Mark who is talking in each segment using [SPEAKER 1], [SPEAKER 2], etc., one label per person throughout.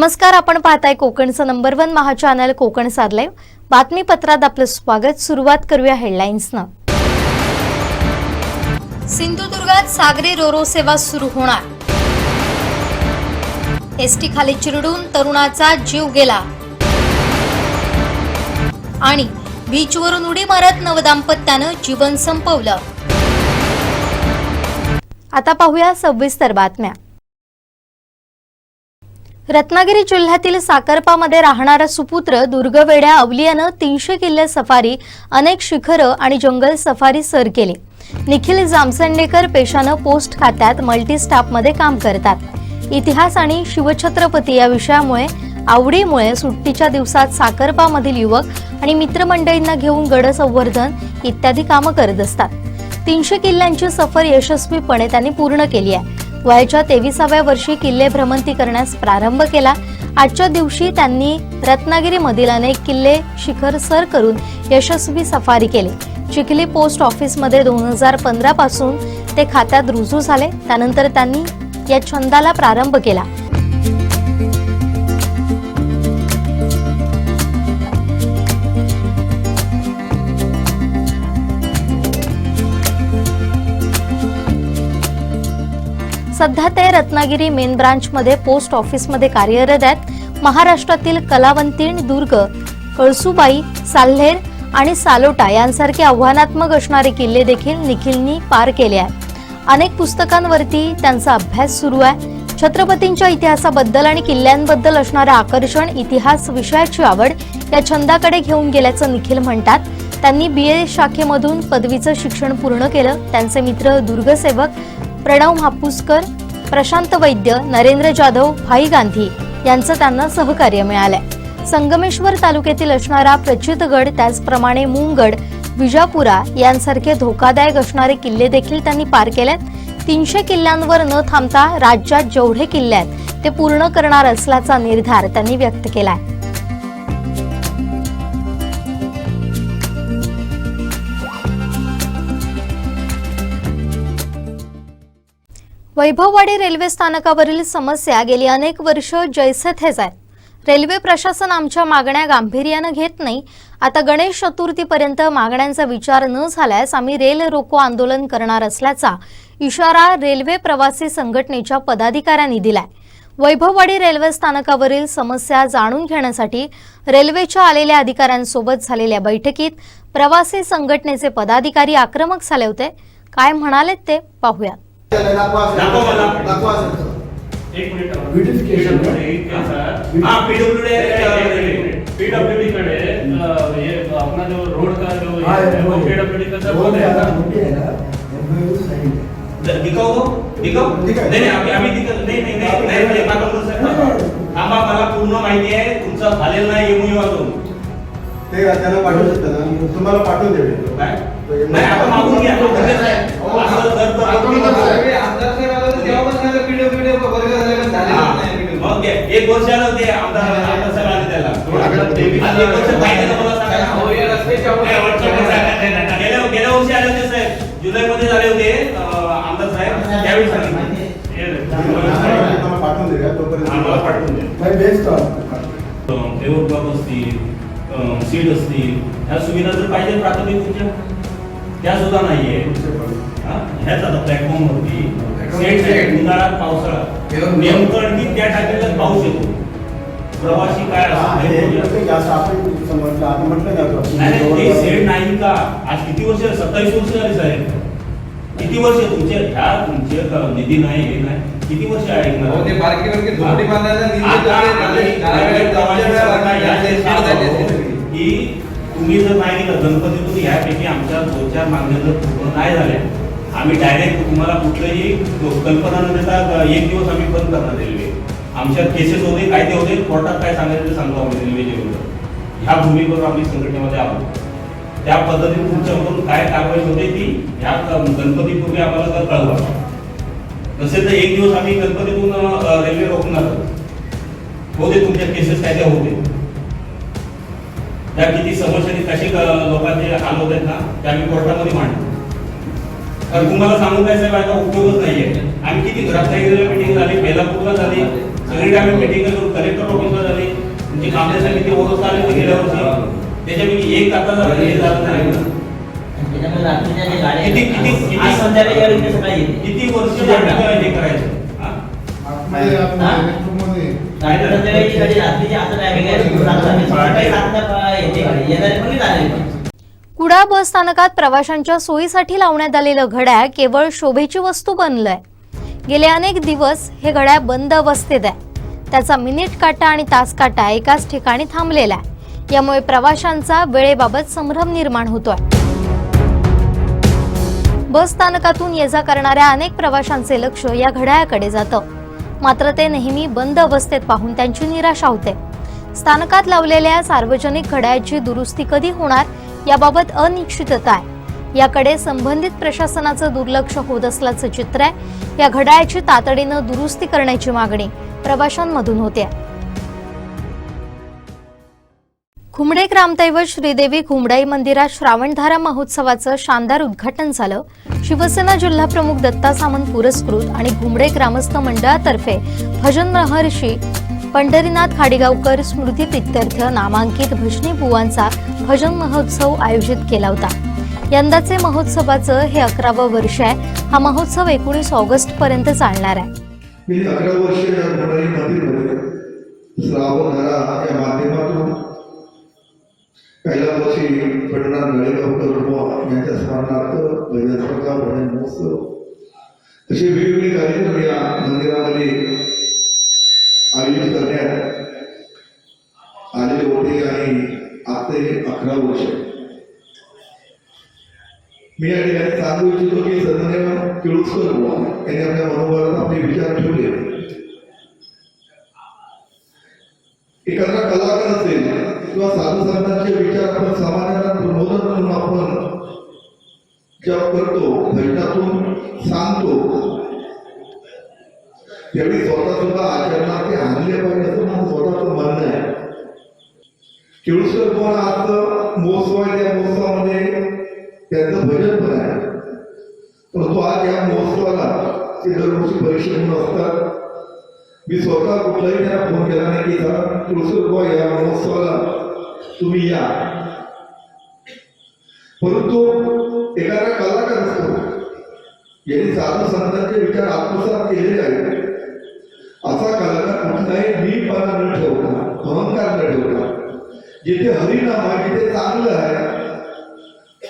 [SPEAKER 1] नमस्कार आपण पाहताय कोकणचं number one Maha channel Kokan साधलंय बातमीपत्रात आपलं स्वागत. सुरुवात करूया हेडलाईन्सनं सिंधुदुर्गात सागरी रोरो सेवा सुरू होणार. एसटी खाली चिरडून तरुणाचा जीव गेला. आणि बीचवरून उडी मारत नवदाम्पत्यानं जीवन संपवलं. आता पाहूया सविस्तर बातम्या. रत्नागिरी जिल्ह्यातील साकरपामध्ये राहणारा सुपुत्र दुर्गवेड्या अवलियानं तीनशे किल्ले सफारी अनेक शिखरं आणि जंगल सफारी सर केले. निखिल जामसंडेकर पेशानं पोस्ट खात्यात मल्टी स्टाफमध्ये काम करतात. इतिहास आणि शिवछत्रपती या विषयामुळे आवडीमुळे सुट्टीच्या दिवसात साकरपामधील युवक आणि मित्रमंडळींना घेऊन गड संवर्धन इत्यादी कामं करत असतात. तीनशे किल्ल्यांची सफर यशस्वीपणे त्यांनी पूर्ण केली आहे. वयाच्या तेविसाव्या वर्षी किल्ले भ्रमंती करण्यास प्रारंभ केला. आजच्या दिवशी त्यांनी रत्नागिरीमधील अनेक किल्ले शिखर सर करून यशस्वी सफारी केली. चिखली पोस्ट ऑफिसमध्ये दोन हजार पंधरा पासून ते खात्यात रुजू झाले. त्यानंतर त्यांनी या छंदाला प्रारंभ केला. सध्या ते रत्नागिरी मेन ब्रांचमध्ये पोस्ट ऑफिसमध्ये कार्यरत आहेत. महाराष्ट्रातील कलावंतीण दुर्ग कळसुबाई साल्हेर आणि सालोटा यांसारखे आव्हानात्मक असणारे किल्ले देखील निखिलनी पार केले आहेत. अनेक पुस्तकांवरती त्यांचा अभ्यास सुरू आहे. छत्रपतींच्या इतिहासाबद्दल आणि किल्ल्यांबद्दल असणारं आकर्षण इतिहास विषयाची आवड या छंदाकडे घेऊन गेल्याचं निखिल म्हणतात. त्यांनी बी ए शाखेमधून पदवीचं शिक्षण पूर्ण केलं. त्यांचे मित्र दुर्गसेवक प्रणव हापूसकर प्रशांत वैद्य नरेंद्र जाधव भाई गांधी यांचं त्यांना सहकार्य मिळालंय. संगमेश्वर तालुक्यातील असणारा प्रचितगड त्याचप्रमाणे मुंगड विजापुरा यांसारखे धोकादायक असणारे किल्ले देखील त्यांनी पार केलेत. तीनशे किल्ल्यांवर न थांबता राज्यात जेवढे किल्ले आहेत ते पूर्ण करणार असल्याचा निर्धार त्यांनी व्यक्त केलाय. वैभववाडी रेल्वे स्थानकावरील समस्या गेली अनेक वर्ष जैसे थेच आहेत रेल्वे प्रशासन आमच्या मागण्या गांभीर्यानं घेत नाही. आता गणेश चतुर्थीपर्यंत मागण्यांचा विचार न झाल्यास आम्ही रेल रोको आंदोलन करणार असल्याचा इशारा रेल्वे प्रवासी संघटनेच्या पदाधिकाऱ्यांनी दिलाय. वैभववाडी रेल्वे स्थानकावरील समस्या जाणून घेण्यासाठी रेल्वेच्या आलेल्या अधिकाऱ्यांसोबत झालेल्या बैठकीत प्रवासी संघटनेचे पदाधिकारी आक्रमक झाले होते. काय म्हणालेत ते पाहूयात.
[SPEAKER 2] एक मिनिट
[SPEAKER 3] Beautification.
[SPEAKER 2] हाँ पीडब्ल्यूडी
[SPEAKER 3] पीडब्ल्यूडी कडे अ, ये अपना जो रोड का जो ये
[SPEAKER 4] हाँ।
[SPEAKER 3] पीडब्ल्यूडी का ना?
[SPEAKER 4] मोठी आहे ना.
[SPEAKER 2] दिखाओ दिखाओ. नाही नाही आम्ही आम्ही. थांबा मला पूर्ण माहिती आहे. तुमचा झालेला नाही एमओयू अजून
[SPEAKER 4] ते पाठवू शकता ना? तुम्हाला पाठवून देईल
[SPEAKER 2] काय? नाही आपण एक वर्ष आलं ते आमदार आमदार साहेब आले त्याला एक वर्ष पाहिजे मला गेल्या गेल्या वर्षी आले होते साहेब जुलैमध्ये झाले होते आमदार साहेब त्यावेळी सांगितले
[SPEAKER 4] पाठवून देऊया तोपर्यंत
[SPEAKER 3] पाठवून द्या.
[SPEAKER 4] बेस्ट
[SPEAKER 2] असतील सीट असतील ह्या सुविधा जर पाहिजे प्राथमिक त्या सुद्धा नाहीये. हा? ह्याच आता प्लॅटफॉर्म वरती सेट सेट उन्हाळ्यात पावसाळ्यात नेमकं आणखी त्या टाकीला पाऊस येतो. प्रवासी काय नाही नाही, सेट का? आज किती वर्ष सत्तावीस वर्ष झाली साहेब. किती वर्ष तुमचे ह्या तुमचे क- निधी नाही हे नाही. किती वर्ष
[SPEAKER 5] सगळी.
[SPEAKER 2] की तुम्ही जर नाही दिलं गणपतीतून ह्यापैकी आमच्या दोन चार मागण्या जर पूर्ण नाही झाल्या आम्ही डायरेक्ट तुम्हाला कुठलंही कल्पना न देता एक दिवस आम्ही बंद करणार रेल्वे. आमच्या केसेस होते कायदे होते कोर्टात काय सांगायचं ते सांगतो आम्ही रेल्वेच्या ह्या भूमिकेवर आम्ही संघटनेमध्ये आहोत. त्या पद्धतीने तुमच्याकडून काय कारवाई होते ती ह्या गणपतीपूर्वी आम्हाला कळवा. नसेल तर एक दिवस आम्ही गणपतीतून रेल्वे रोखणार. होते तुमच्या केसेस काय त्या होते. त्या किती समस्यांनी कसे क- लोकांचे हाल होत आहेत ना त्या आम्ही कोर्टामध्ये मांडतो. कारण तुम्हाला सांगून काय साहेब आता उपयोगच नाहीये. आम्ही किती रत्नागिरीला मिटिंग झाली बेलापूरला झाली सगळी आम्ही मिटिंग करून कलेक्टर ऑफिसला झाली. तुमची कामले समिती ओळख आली होती गेल्या वर्षी. त्याच्यापैकी एक आता हे झालं नाही. किती- किती- किती- वर्ष हे? करायचं?
[SPEAKER 1] कुडाळ बस स्थानकात प्रवाशांच्या सोयीसाठी लावण्यात आलेलं घड्याळ केवळ शोभेची वस्तू बनलंय. गेले अनेक दिवस हे घड्याळ बंद अवस्थेत आहे. त्याचा मिनिट काटा आणि तास काटा एकाच ठिकाणी थांबलेला आहे. यामुळे प्रवाशांचा वेळेबाबत संभ्रम निर्माण होतोय. बस स्थानकातून ये जा करणाऱ्या अनेक प्रवाशांचे लक्ष या घड्याळाकडे जातं. मात्र ते नेहमी बंद अवस्थेत पाहून त्यांची निराशा होते. स्थानकात लावलेल्या सार्वजनिक घड्याळाची दुरुस्ती कधी होणार याबाबत अनिश्चितता आहे. याकडे संबंधित प्रशासनाचं दुर्लक्ष होत असल्याचं चित्र आहे. या घड्याळाची तातडीनं दुरुस्ती करण्याची मागणी प्रवाशांमधून होते. घुमडे ग्रामदैवत श्रीदेवी घुमडाई मंदिरात श्रावणधारा महोत्सवाचं शानदार उद्घाटन झालं. शिवसेना जिल्हाप्रमुख दत्ता सामंत पुरस्कृत आणि घुमडे ग्रामस्थ मंडळातर्फे भजन महर्षी पंढरीनाथ खाडीगावकर स्मृती प्रित्यर्थ नामांकित भजनी बुवांचा भजन महोत्सव आयोजित केला होता. यंदाचे महोत्सवाचं हे अकरावं वर्ष आहे. हा महोत्सव एकोणीस ऑगस्ट पर्यंत चालणार आहे.
[SPEAKER 6] मी अकरा वर्ष या मंदिरमध्ये या माध्यमातून पहिल्या वर्षी पंढरनाथ नळेगावकर बुवा यांच्या स्मरणार्थ भजन स्पर्धा भजन महोत्सव. असे वेगवेगळे कार्यक्रम या मंदिरामध्ये आयोजित करण्यात आले होते आणि आता हे अकरा वर्ष. मी या ठिकाणी सांगू इच्छितो की सदनेवर केळुसकर बुवा यांनी आपल्या मनोभावात आपले विचार ठेवले एखादा कलाकार असेल किंवा साधू संतांचे विचार आपण समाजाला प्रबोधन म्हणून आपण जप करतो भजनातून सांगतो. त्यावेळी स्वतः सुद्धा आचरणात ते आणले पाहिजे असं माझं स्वतःचं म्हणणं आहे. केळुसर बुवा आज महोत्सव आहे त्या महोत्सवामध्ये त्यांचं भजन पण आहे. परंतु आज या महोत्सवाला ते दरवर्षी परीक्षा म्हणून असतात. मी स्वतः कुठलाही त्यांना फोन केला नाही की तुळसूर बुवा या महोत्सवाला तुम्ही या. परंतु एखादा कलाकार असतो यांनी साधू संतांचे विचार आत्मसात केलेले आहेत. असा कलाकार कुठलाही मीपणा न ठेवता अहंकार न ठेवता जिथे हरिनाम आहे जिथे चांगलं आहे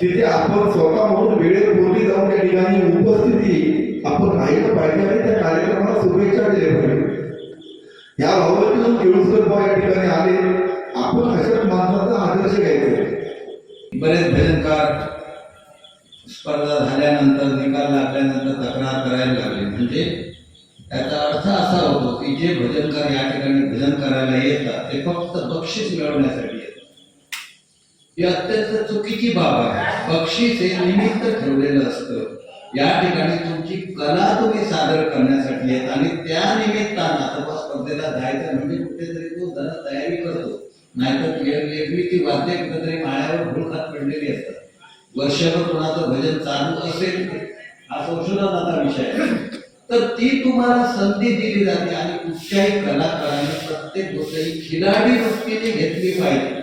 [SPEAKER 6] तिथे आपण स्वतः म्हणून वेळेत बोलली जाऊन त्या ठिकाणी उपस्थिती आपण राहिलं पाहिजे आणि त्या कार्यक्रमाला शुभेच्छा दिल्या पाहिजे. या भावनेतून केळुसकर या ठिकाणी आले. आपण अशा महत्त्वाचा आदर्श घ्यायचा
[SPEAKER 5] बरेच भजनकार स्पर्धा झाल्यानंतर निकाल लागल्यानंतर तक्रार करायला लागले. म्हणजे त्याचा अर्थ असा होतो की जे भजनकार या ठिकाणी भजन करायला येतात ते फक्त बक्षीस मिळवण्यासाठी येतात. ही अत्यंत चुकीची बाब आहे. बक्षीस हे निमित्त ठेवलेलं असतं. या ठिकाणी तुमची कला तुम्ही सादर करण्यासाठी येत आणि त्या निमित्तानं आता स्पर्धेला जायचं म्हणजे कुठेतरी तो जरा तयारी करतो. नाहीतर वेगळी ती वाद्य कुठेतरी माळ्यावर धूळ पडलेली असतात. वर्षभर कोणाचं भजन चालू असेल हा संशोधनाचा विषय आहे. तर ती तुम्हाला संधी दिली जाते आणि कुठच्याही कलाकाराने प्रत्येक गोष्ट ही खिलाडी वृत्तीने घेतली पाहिजे.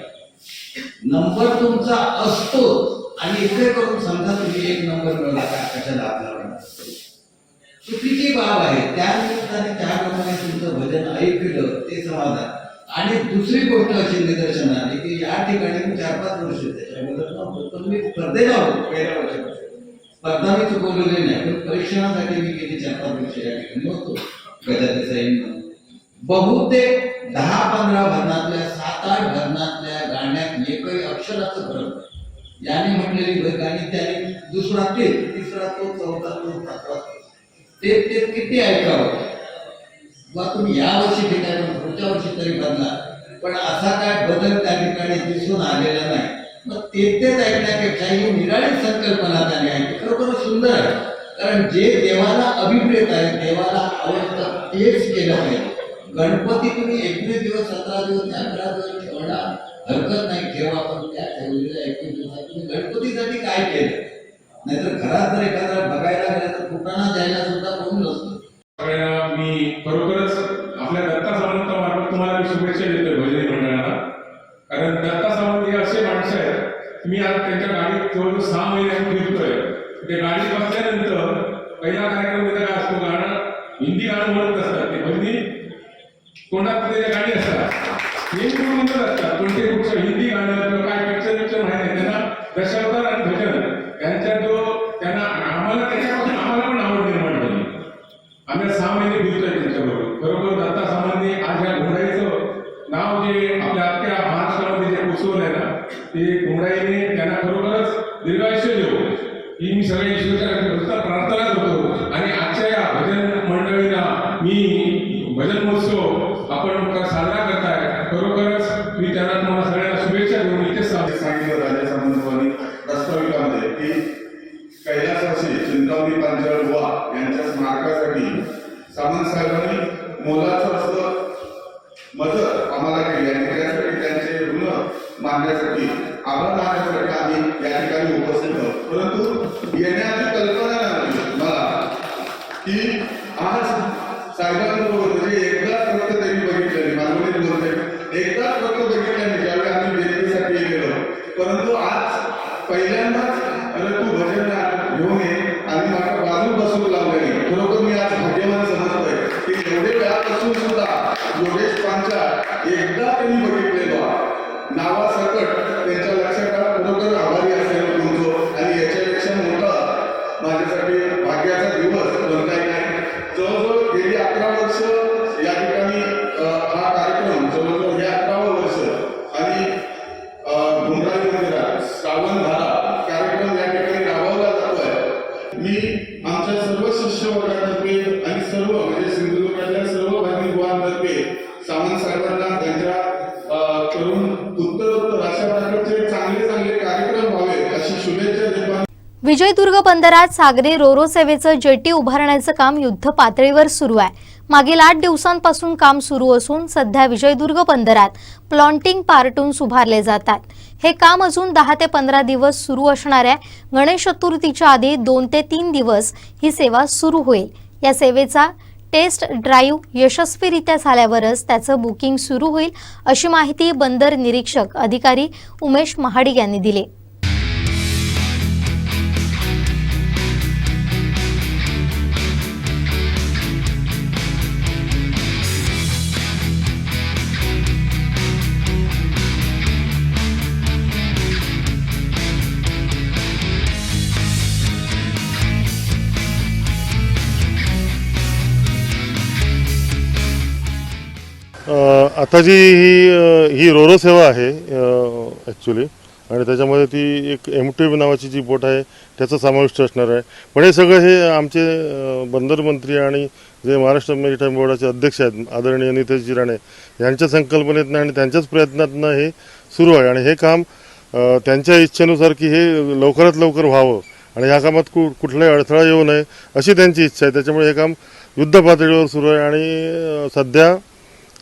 [SPEAKER 5] नंबर तुमचा असतो आणि इकडे करून समजा तुम्ही एक नंबर मिळवला कशाला आपल्याला चुकीची बाब आहे त्या निमित्ताने त्याप्रमाणे तुमचं भजन ऐकलं ते समाधान. आणि दुसरी गोष्ट अशी निदर्शन आली की या ठिकाणी मी चार पाच वर्ष त्याच्याबद्दल नव्हतो. पण मी स्पर्धेला होतो पहिल्या वर्षापासून. स्पर्धा मी चुकवलेली नाही पण परीक्षणासाठी मी गेली चार पाच वर्ष या ठिकाणी होतो गजाते सैन म्हणून. बहुतेक दहा पंधरा भरणातल्या सात आठ भरणातल्या गाण्यात एकही अक्षराचं फरक नाही. याने म्हटलेली भर गाणी त्याने दुसरा ते तिसरा तो चौथा तो सातवा ते ते किती ऐकावं? बा तुम्ही या वर्षी ठिकाणी आहे पुढच्या वर्षी तरी बदला पण असा काय बदल त्या ठिकाणी दिसून आलेला नाही. मग ते तेच ऐकण्यापेक्षा ही निराळी संकल्पना त्याने आहे. खरोखर सुंदर आहे. कारण जे देवाला अभिप्रेत आहे देवाला आवडतं तेच केलं पाहिजे. गणपती तुम्ही एकवीस दिवस सतरा दिवस अकरा दिवस ठेवला हरकत नाही. ठेवा पण त्या ठेवलेल्या एकवीस दिवसात तुम्ही गणपतीसाठी काय केलं? नाहीतर घरात जर एखादा बघायला गेला तर फुटाणा द्यायला सुद्धा कोण नसतं.
[SPEAKER 7] सगळ्यांना मी खरोखरच आपल्या दत्ता सामंतामार्फत तुम्हाला मी शुभेच्छा देतोय भजनी मंडळाला. कारण दत्ता सावंत हे असे माणसं आहेत मी आज त्यांच्या गाडीत जवळजवळ सहा महिने फिरतोय ते गाडी बसल्यानंतर पहिला कार्यक्रममध्ये काय असतो गाणं हिंदी गाणं म्हणत असतात ते. भजनी तोंडात त्याच्या गाणी असतात? नेहमी म्हणत असतात? कोणते कुठचं हिंदी
[SPEAKER 6] सावंत साहेबांना त्यांच्या करून उत्तर अशा प्रकारचे चांगले चांगले कार्यक्रम व्हावे अशी शुभेच्छा
[SPEAKER 1] विजयदुर्ग बंदरात सागरी रोरो सेवेचं जेटी उभारण्याचं काम युद्ध पातळीवर सुरू आहे. मागील आठ दिवसांपासून काम सुरू असून सध्या विजयदुर्ग बंदरात प्लॉन्टिंग पार्टून्स उभारले जातात. हे काम अजून दहा ते पंधरा दिवस सुरू असणाऱ्या गणेश चतुर्थीच्या आधी दोन ते तीन दिवस ही सेवा सुरू होईल. या सेवेचा टेस्ट ड्राईव्ह यशस्वीरित्या झाल्यावरच त्याचं बुकिंग सुरू होईल अशी माहिती बंदर निरीक्षक अधिकारी उमेश महाडिक यांनी दिली.
[SPEAKER 8] आता जी ही ही रोरो सेवा आहे ॲक्च्युली आणि त्याच्यामध्ये ती एक एम टी नावाची जी बोट आहे त्याचा समाविष्ट असणार आहे. पण हे सगळं हे आमचे बंदर मंत्री आणि जे महाराष्ट्र मेरिटाईम बोर्डाचे अध्यक्ष आहेत आदरणीय नितेशजी राणे यांच्या संकल्पनेतनं आणि त्यांच्याच प्रयत्नातनं हे सुरू आहे. आणि हे काम त्यांच्या इच्छेनुसार की हे लवकरात लवकर व्हावं. आणि ह्या कामात कु कुठलाही अडथळा येऊ नये अशी त्यांची इच्छा आहे. त्याच्यामुळे हे काम युद्ध पातळीवर सुरू आहे. आणि सध्या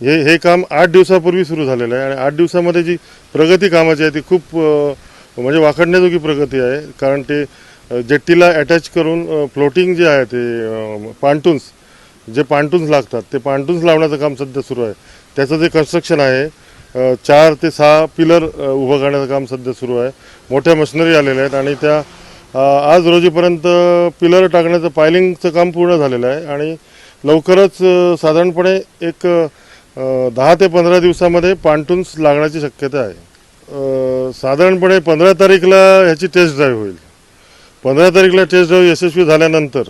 [SPEAKER 8] हे हे काम आठ दिवसापूर्वी सुरू झालेलं आहे आणि आठ दिवसामध्ये जी प्रगती कामाची आहे ती खूप म्हणजे वाकडण्याजोगी प्रगती आहे. कारण ते जेट्टीला अटॅच करून फ्लोटिंग जे आहे ते पांटून्स जे पांटून्स लागतात ते पांटून्स लावण्याचं काम सध्या सुरू आहे. त्याचं जे कन्स्ट्रक्शन आहे चार ते सहा पिलर उभं करण्याचं काम सध्या सुरू आहे. मोठ्या मशिनरी आलेल्या आहेत आणि त्या आज रोजीपर्यंत पिलर टाकण्याचं पायलिंगचं काम पूर्ण झालेलं आहे आणि लवकरच साधारणपणे एक दहा ते पंधरा दिवसामध्ये पांटून्स लागण्याची शक्यता आहे. साधारणपणे पंधरा तारीखला ह्याची टेस्ट ड्राईव्ह होईल. पंधरा तारीखला टेस्ट ड्राईव्ह यशस्वी झाल्यानंतर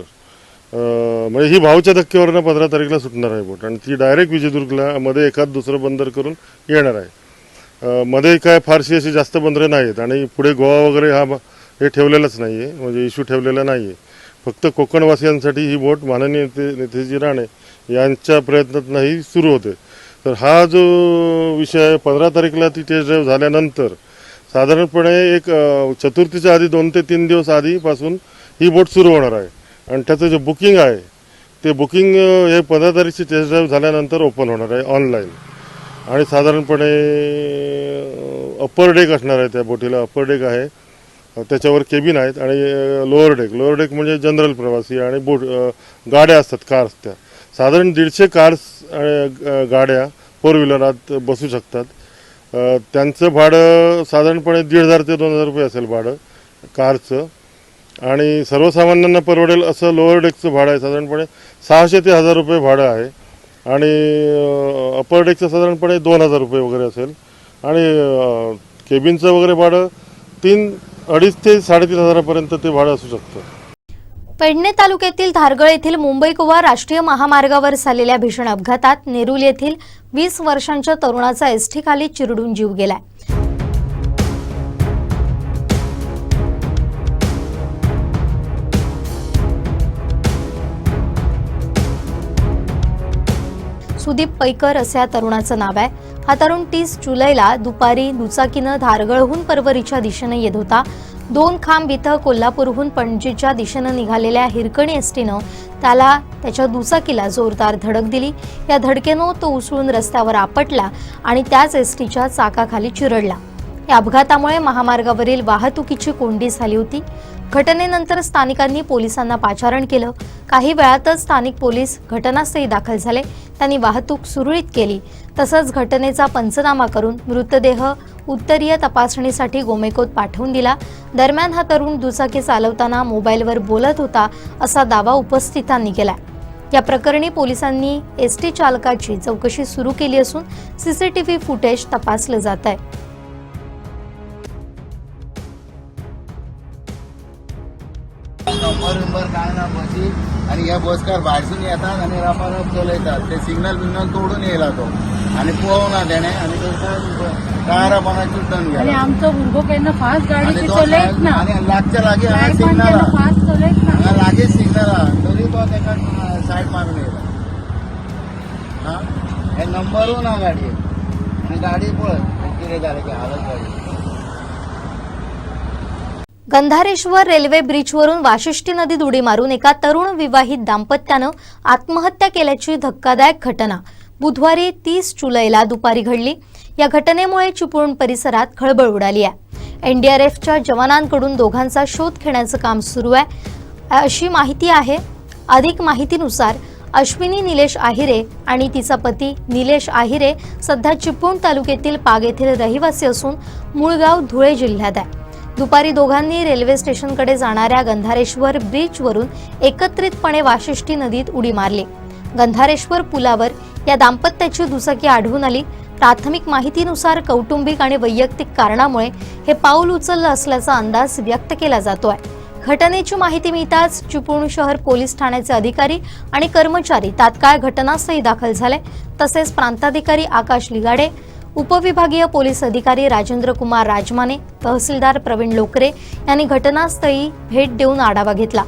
[SPEAKER 8] म्हणजे ही भाऊच्या धक्क्यावरनं पंधरा तारीखला सुटणार आहे बोट. आणि ती डायरेक्ट विजयदुर्गला मध्ये एखाद दुसरं बंदर करून येणार आहे. मध्ये काय फारशी अशी जास्त बंदरं नाहीत आणि पुढे गोवा वगैरे हा हे ठेवलेलाच नाही आहे म्हणजे इश्यू ठेवलेला नाही आहे फक्त कोकणवासियांसाठी ही बोट माननीय नेते नेतेजी राणे यांच्या प्रयत्नातूनही सुरू होते. तर हा जो विषय आहे पंधरा तारीखला ती टेस्ट ड्राईव्ह झाल्यानंतर साधारणपणे एक चतुर्थीच्या आधी दोन ते तीन दिवस आधीपासून ही बोट सुरू होणार आहे. आणि त्याचं जे बुकिंग आहे ते बुकिंग हे पंधरा तारीखची टेस्ट ड्राईव्ह झाल्यानंतर ओपन होणार आहे ऑनलाईन आणि साधारणपणे अप्पर डेक असणार आहे त्या बोटीला. अप्पर डेक आहे. त्याच्यावर केबिन आहेत आणि लोअर डेक लोअर डेक म्हणजे जनरल प्रवासी आणि बोट गाड्या असतात कार्स त्या साधारण दीडशे कार्स गाड्या फोर व्हीलरात बसू शकतात. त्यांचं भाडं साधारणपणे दीड हजार ते दोन हजार रुपये असेल भाडं कारचं. आणि सर्वसामान्यांना परवडेल असं लोअर डेकचं भाडं आहे. साधारणपणे सहाशे ते हजार रुपये भाडं आहे. आणि अपर डेकचं साधारणपणे दोन हजार रुपये वगैरे असेल. आणि केबिनचं वगैरे भाडं तीन अडीच ते साडेतीन हजारापर्यंत ते भाडं असू शकतं.
[SPEAKER 1] पेडणे तालुक्यातील धारगळ येथील मुंबई गोवा राष्ट्रीय महामार्गावर झालेल्या भीषण अपघातात नेरुल येथील वीस वर्षांच्या तरुणाचा एसटी खाली चिरडून जीव गेलाय. सुदीप पैकर असे या तरुणाचं नाव आहे. हा तरुण तीस जुलैला दुपारी दुचाकीनं धारगळहून परवरीच्या दिशेनं येत होता. दोन खांब इथं कोल्हापूरहून पणजीच्या दिशेनं निघालेल्या हिरकणी एसटीनं त्याला त्याच्या दुचाकीला जोरदार धडक दिली. या धडकेनं तो उसळून रस्त्यावर आपटला आणि त्याच एसटीच्या चाकाखाली चिरडला. या अपघातामुळे महामार्गावरील वाहतुकीची कोंडी झाली होती. घटनेनंतर स्थानिकांनी पोलिसांना पाचारण केलं. काही वेळातच स्थानिक पोलीस घटनास्थळी दाखल झाले. त्यांनी वाहतूक सुरळीत केली. तसंच घटनेचा पंचनामा करून मृतदेह उत्तरीय तपासणीसाठी गोमेकोत पाठवून दिला. दरम्यान हा तरुण दुचाकी चालवताना मोबाईलवर बोलत होता असा दावा उपस्थितांनी केला या प्रकरणी पोलिसांनी एस टी चालकाची चौकशी सुरू केली असून सीसीटीव्ही फुटेज तपासलं जात आहे
[SPEAKER 9] आणि या बसकार भायरसून येतात आणि रापारप चलयतात. ते सिग्नल बिग्नल तोडून येयला तो. आणि पळोवना तेणे आणि तो टायरापणाची टन
[SPEAKER 10] आणि
[SPEAKER 9] गेला
[SPEAKER 10] आमचो भुरगो केन्ना फास्ट गाडी चलयत ना.
[SPEAKER 9] आणि लागच्या लागी हांगा सिग्नल
[SPEAKER 10] फास्ट चलयत ना.
[SPEAKER 9] हांगा लागीच सिग्नल हा. तरी तो तेका सायड मारून येयला. हा? हे नंबरू ना गाडये आणि गाडी पळय कितें जालें की हालत गाडी.
[SPEAKER 1] गंधारेश्वर रेल्वे ब्रिजवरून वाशिष्ठी नदीत उडी मारून एका तरुण विवाहित दाम्पत्यानं आत्महत्या केल्याची धक्कादायक घटना. बुधवारी तीस जुलैला दुपारी घडली. या घटनेमुळे चिपळूण परिसरात खळबळ उडाली आहे. एनडीआरएफच्या जवानांकडून दोघांचा शोध घेण्याचं काम सुरू आहे. अशी माहिती आहे. अधिक माहितीनुसार अश्विनी निलेश आहिरे आणि तिचा पती निलेश आहिरे सध्या चिपळूण तालुक्यातील पाग येथील रहिवासी असून मूळगाव धुळे जिल्ह्यात आहे. दुपारी दोघांनी रेल्वे स्टेशनकडे जाणाऱ्या गंधारेश्वर ब्रिजवरून एकत्रितपणे वाशिष्ठी नदीत उडी मारली. गंधारेश्वर पुलावर या दाम्पत्याची दुचाकी आढळून आली. प्राथमिक माहितीनुसार कौटुंबिक आणि वैयक्तिक कारणामुळे हे पाऊल उचललं असल्याचा अंदाज व्यक्त केला जातोय. घटनेची माहिती मिळताच चिपळूण शहर पोलीस ठाण्याचे अधिकारी आणि कर्मचारी तात्काळ घटनास्थळी दाखल झाले. तसेच प्रांताधिकारी आकाश लिगाडे उपविभागीय पोलीस अधिकारी राजेंद्र कुमार राजमाने तहसीलदार प्रवीण लोकरे यांनी घटनास्थळी भेट देऊन आढावा घेतला.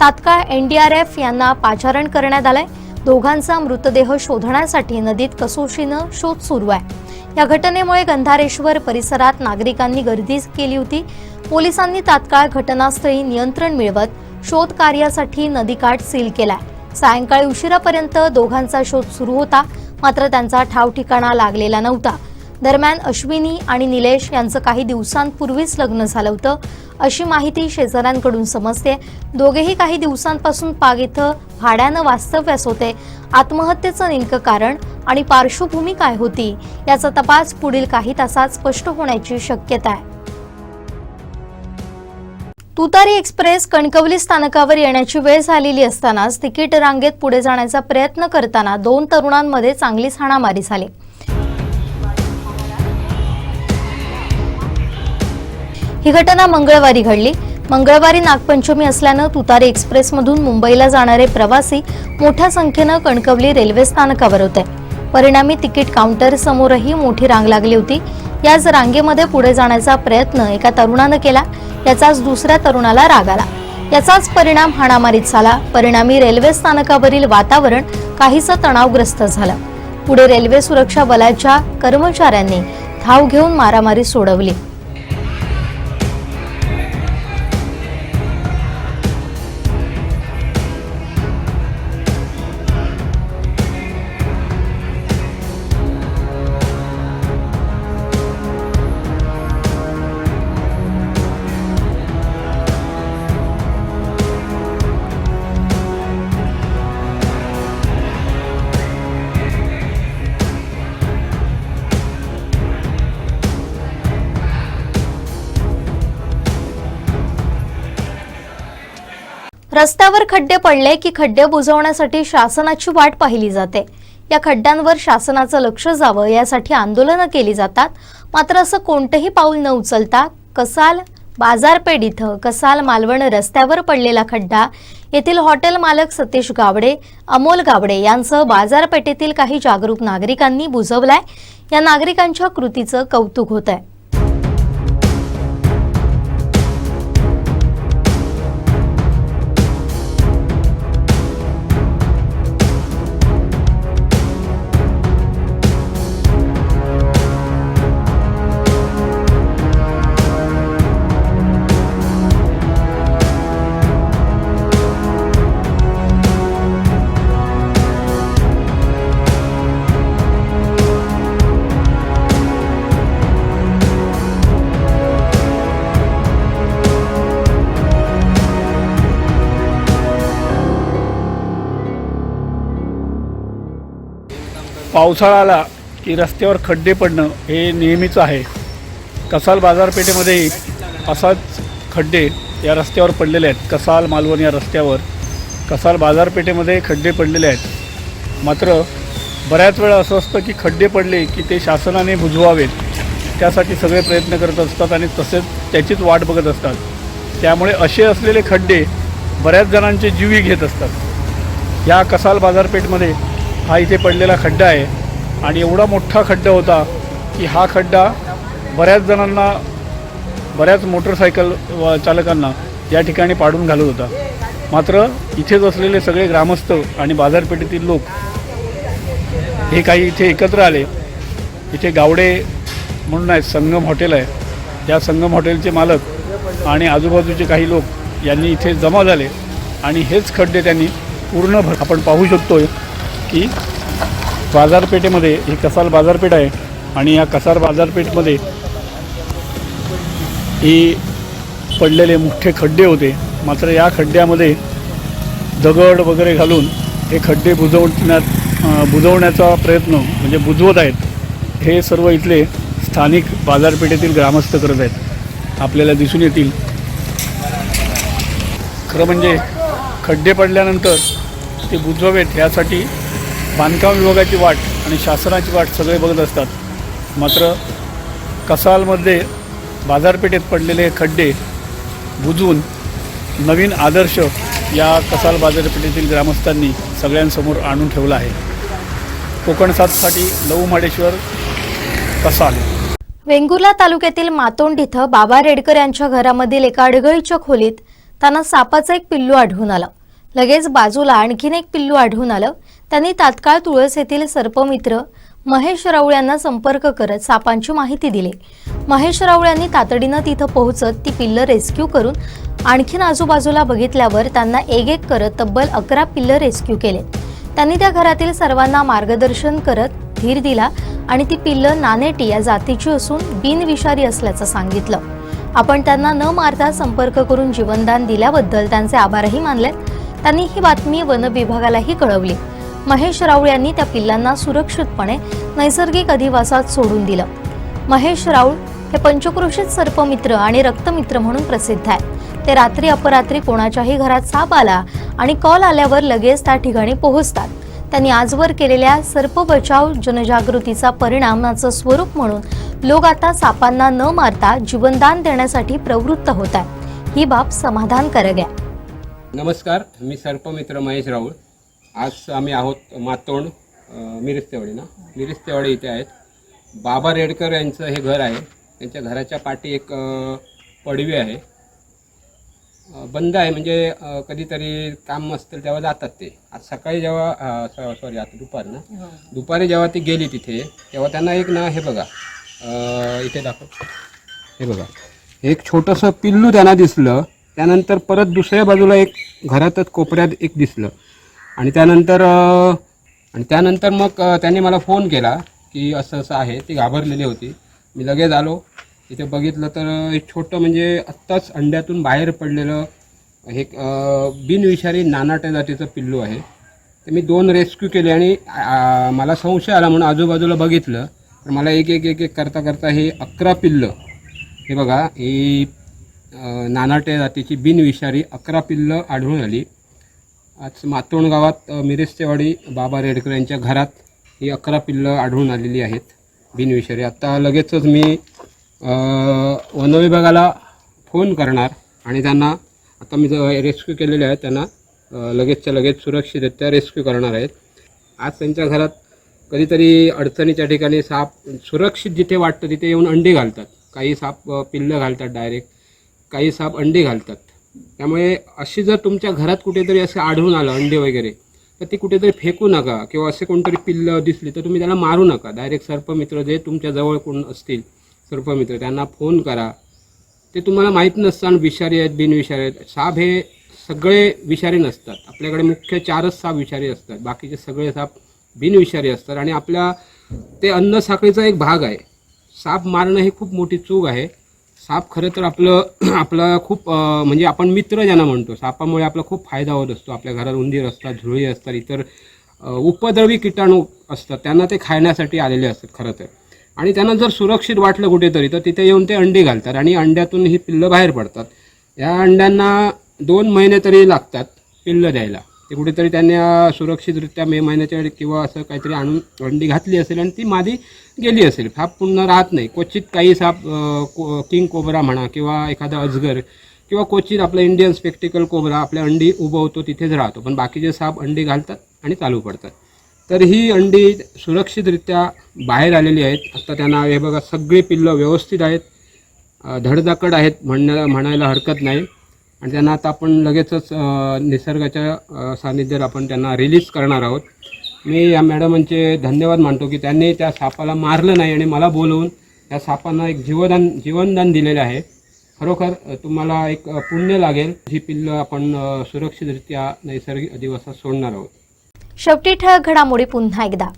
[SPEAKER 1] तात्काळ एनडीआरएफ यांना पाचारण करण्यात आलंय. दोघांचा मृतदेह शोधण्यासाठी नदीत कसोशीनं शोध सुरू आहे. या घटनेमुळे गंधारेश्वर परिसरात नागरिकांनी गर्दी केली होती. पोलिसांनी तात्काळ घटनास्थळी नियंत्रण मिळवत शोध कार्यासाठी नदीकाठ सील केलाय. सायंकाळी उशिरापर्यंत दोघांचा शोध सुरू होता. मात्र त्यांचा ठाव ठिकाणा लागलेला नव्हता. दरम्यान अश्विनी आणि निलेश यांचं काही दिवसांपूर्वीच लग्न झालं होतं अशी माहिती शेजाऱ्यांकडून समजते. दोघेही काही दिवसांपासून पाग इथं भाड्यानं वास्तव्यास होते. आत्महत्येचं नेमकं कारण आणि पार्श्वभूमी काय होती याचा तपास पुढील काही तासात स्पष्ट होण्याची शक्यता आहे. तुतारी एक्सप्रेस कणकवली स्थानकावर येण्याची वेळ झालेली असतानाच तिकीट रांगेत पुढे जाण्याचा प्रयत्न करताना दोन तरुणांमध्ये चांगलीच हाणामारी झाली. ही घटना मंगळवारी घडली. मंगळवारी नागपंचमी असल्यानं तुतारी एक्सप्रेसमधून मुंबईला जाणारे प्रवासी मोठ्या संख्येनं कणकवली रेल्वे स्थानकावर होते. परिणामी तिकीट काउंटर समोरही मोठी रांग लागली होती. याच रांगेमध्ये पुढे जाण्याचा प्रयत्न एका तरुणानं केला. याचाच दुसऱ्या तरुणाला राग आला. याचाच परिणाम हाणामारीत झाला. परिणामी रेल्वे स्थानकावरील वातावरण काहीसं तणावग्रस्त झालं. पुढे रेल्वे सुरक्षा बलाच्या कर्मचाऱ्यांनी धाव घेऊन मारामारी सोडवली. रस्त्यावर खड्डे पडले की खड्डे बुजवण्यासाठी शासनाची वाट पाहिली जाते. या खड्ड्यांवर शासनाचं लक्ष जावं यासाठी आंदोलनं केली जातात. मात्र असं कोणतंही पाऊल न उचलता कसाल बाजारपेठ इथं कसाल मालवण रस्त्यावर पडलेला खड्डा येथील हॉटेल मालक सतीश गावडे अमोल गावडे यांसह बाजारपेठेतील काही जागरूक नागरिकांनी बुजवलाय. या नागरिकांच्या कृतीचं कौतुक होत आहे
[SPEAKER 3] पावसाळा आला की रस्त्यावर खड्डे पडणं हे नेहमीच आहे. कसाल बाजारपेठेमध्येही असाच खड्डे या रस्त्यावर पडलेले आहेत. कसाल मालवण या रस्त्यावर कसाल बाजारपेठेमध्ये खड्डे पडलेले आहेत. मात्र बऱ्याच वेळा असं असतं की खड्डे पडले की ते शासनाने बुजवावेत. त्यासाठी सगळे प्रयत्न करत असतात आणि तसेच त्याचीच वाट बघत असतात. त्यामुळे असे असलेले खड्डे बऱ्याच जणांचे जीवी घेत असतात. या कसाल बाजारपेठमध्ये हा इथे पडलेला खड्डा आहे. आणि एवढा मोठा खड्डा होता की हा खड्डा बऱ्याच जणांना बऱ्याच मोटरसायकल व चालकांना या ठिकाणी पाडून घालत होता. मात्र इथेच असलेले सगळे ग्रामस्थ आणि बाजारपेठेतील लोक हे काही इथे एकत्र आले. इथे गावडे म्हणून आहेत संगम हॉटेल आहे. या संगम हॉटेलचे मालक आणि आजूबाजूचे काही लोक यांनी इथे जमा झाले. आणि हेच खड्डे त्यांनी पूर्ण भर आपण पाहू शकतो की बाजारपेठेमध्ये ही कसाल बाजारपेठ आहे आणि या कसाल बाजारपेठमध्ये ही पडलेले मोठे खड्डे होते. मात्र या खड्ड्यामध्ये दगड वगैरे घालून हे खड्डे बुजवण्यात बुजवण्याचा प्रयत्न म्हणजे बुजवत आहेत. हे सर्व इथले स्थानिक बाजारपेठेतील ग्रामस्थ करत आहेत. आपल्याला दिसून येतील. खरं म्हणजे खड्डे पडल्यानंतर ते बुजवावेत यासाठी बांधकाम विभागाची वाट आणि शासनाची वाट सगळे बघत असतात. मात्र कसालमध्ये बाजारपेठेत पडलेले खड्डे बुजवून नवीन आदर्श या कसाल बाजारपेठेतील ग्रामस्थांनी सगळ्यांसमोर आणून ठेवला आहे. कोकण सातसाठी लहू माडेश्वर कसाल.
[SPEAKER 1] वेंगुर्ला तालुक्यातील मातोंड इथं बाबा रेडकर यांच्या घरामधील एका अडगळीच्या खोलीत त्यांना सापाचं एक पिल्लू आढळून आलं. लगेच बाजूला आणखीन एक पिल्लू आढळून आलं. त्यांनी तात्काळ तुळस येथील सर्पमित्र महेश राऊळ यांना संपर्क करत सापांची माहिती दिली. महेश राऊळ यांनी तातडीनं तिथं पोहोचत ती पिल्लं रेस्क्यू करून आणखीन आजूबाजूला बघितल्यावर त्यांना एक एक करत तब्बल अकरा पिल्लं रेस्क्यू केले त्यांनी त्या घरातील सर्वांना मार्गदर्शन करत धीर दिला आणि ती पिल्लं नानेटी या जातीची असून बिनविषारी असल्याचं सांगितलं. आपण त्यांना न मारता संपर्क करून जीवनदान दिल्याबद्दल त्यांचे आभारही मानले त्यांनी ही बातमी वन विभागालाही कळवली. महेश राऊळ यांनी त्या पिल्लांना सुरक्षितपणे नैसर्गिक अधिवासात सोडून दिलं. महेश राऊळ हे पंचक्रोशीत सर्पमित्र आणि रक्तमित्र म्हणून प्रसिद्ध आहे ते रात्री अपरात्री कोणाच्याही घरात साप आला आणि कॉल आल्यावर लगेच त्या ठिकाणी पोहोचतात. त्यांनी आजवर केलेल्या सर्प बचाव जनजागृतीचा परिणामाचं स्वरूप म्हणून लोक आता सापांना न मारता जीवनदान देण्यासाठी प्रवृत्त होत आहे ही बाब समाधानकारक आहे.
[SPEAKER 11] नमस्कार मी सर्पमित्र महेश राऊळ. आज आम्ही आहोत मातोंड अ, मिरस्तेवाडी ना? मिरस्तेवाडी इथे आहेत. बाबा रेडकर यांचं हे घर आहे. त्यांच्या घराच्या पाठी एक पडवी आहे. बंद आहे म्हणजे कधीतरी काम असतील तेव्हा जातात ते. आज सकाळी जेव्हा सॉरी आता दुपार ना? दुपारी जेव्हा ती गेली तिथे तेव्हा त्यांना एक ना हे बघा इथे दाखव. हे बघा. एक छोटंसं पिल्लू त्यांना दिसलं. त्यानंतर परत दुसऱ्या बाजूला एक घरातच कोपऱ्यात एक दिसलं. आणि त्यानंतर आणि त्यानंतर मग त्यांनी मला फोन केला की असं असं आहे ती घाबरलेली होती. मी लगेच आलो. तिथे बघितलं तर एक छोटं म्हणजे आत्ताच अंड्यातून बाहेर पडलेलं हे बिनविषारी नानाट्या जातीचं पिल्लू आहे. तर मी दोन रेस्क्यू केले आणि मला संशय आला म्हणून आजूबाजूला बघितलं. तर मला एक एक एक एक करता करता हे अकरा पिल्लं हे बघा ही नानाट्या जातीची बिनविषारी अकरा पिल्लं आढळून आली. आज मातोंड गावात अ, बाबा रेडकर यांच्या घरात ही अकरा पिल्लं आढळून आलेली आहेत. बिनविषारी आता लगेचच मी वनविभागाला फोन करणार आणि त्यांना आता मी जो रेस्क्यू केलेले आहेत त्यांना लगेचच्या लगेच सुरक्षितरित्या रेस्क्यू करणार आहेत. आज त्यांच्या घरात कधीतरी अडचणीच्या ठिकाणी साप सुरक्षित जिथे वाटतं तिथे येऊन अंडी घालतात. काही साप पिल्लं घालतात डायरेक्ट काही साप अंडी घालतात. त्यामुळे अशी जर तुमच्या घरात कुठेतरी असं आढळून आलं अंडे वगैरे तर ती कुठेतरी फेकू नका किंवा असे कोणतरी पिल्लं दिसली तर तुम्ही त्याला मारू नका. डायरेक्ट सर्पमित्र जे तुमच्या जवळ कोण असतील सर्पमित्र त्यांना फोन करा. ते तुम्हाला माहीत नसताना विषारी आहेत बिनविषारी आहेत. साप हे सगळे विषारी नसतात. आपल्याकडे मुख्य चारच साप विषारी असतात. बाकीचे सगळे साप बिनविषारी असतात. आणि आपल्या ते अन्न साखळीचा एक भाग आहे. साप मारणं ही खूप मोठी चूक आहे. साप खरं तर आपलं आपला खूप म्हणजे आपण मित्र ज्यांना म्हणतो सापामुळे आपला खूप फायदा होत असतो. आपल्या घरात उंदीर असतात झुळी असतात इतर उपद्रवी किटाणू असतात त्यांना ते खाण्यासाठी आलेले असतात खरं तर. आणि त्यांना जर सुरक्षित वाटलं कुठेतरी तर तिथे येऊन ते अंडी घालतात आणि अंड्यातून ही पिल्लं बाहेर पडतात. या अंड्यांना दोन महिने तरी लागतात पिल्लं द्यायला. ते कुठेतरी त्यांनी सुरक्षितरित्या मे महिन्याच्या वेळी किंवा असं काहीतरी आणून अंडी घातली असेल आणि ती मादी गेली असेल. साप पुन्हा राहत नाही. क्वचित काही साप को किंग कोबरा म्हणा किंवा एखादा अजगर किंवा क्वचित आपलं इंडियन स्पेक्टिकल कोबरा आपल्या अंडी उभवतो तिथेच राहतो. पण बाकीचे साप अंडी घालतात आणि चालू पडतात. तर ही अंडी सुरक्षितरित्या बाहेर आलेली आहेत. आता त्यांना हे बघा सगळी पिल्लं व्यवस्थित आहेत. धडधाकड आहेत म्हणण्या म्हणायला हरकत नाही. आणि त्यांना आता आपण लगेचच निसर्गाच्या सानिध्यात आपण त्यांना रिलीज करणार आहोत. मी या मॅडमांचे धन्यवाद मानतो की त्यांनी त्या सापाला मारलं नाही आणि मला बोलवून त्या सापांना एक जीवदान जीवनदान दिलेलं आहे. खरोखर तुम्हाला एक पुण्य लागेल. ही पिल्लं आपण सुरक्षितरित्या नैसर्गिक अधिवासात सोडणार आहोत.
[SPEAKER 1] शेवटी ठळक घडामोडी पुन्हा एकदा.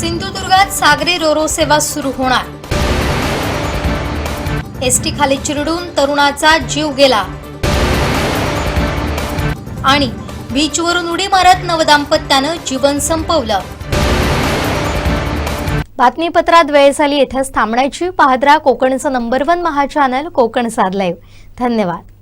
[SPEAKER 1] सिंधुदुर्गात सागरी रोरो सेवा सुरू होणार. एसटी खाली चिरडून तरुणाचा जीव गेला. आणि बीचवरून उडी मारत नवदाम्पत्यानं जीवन संपवलं. बातमीपत्रात वेळ झाली इथंच थांबण्याची. पाहद्रा कोकणचं number one Maha channel Kokan साध लाईव्ह धन्यवाद.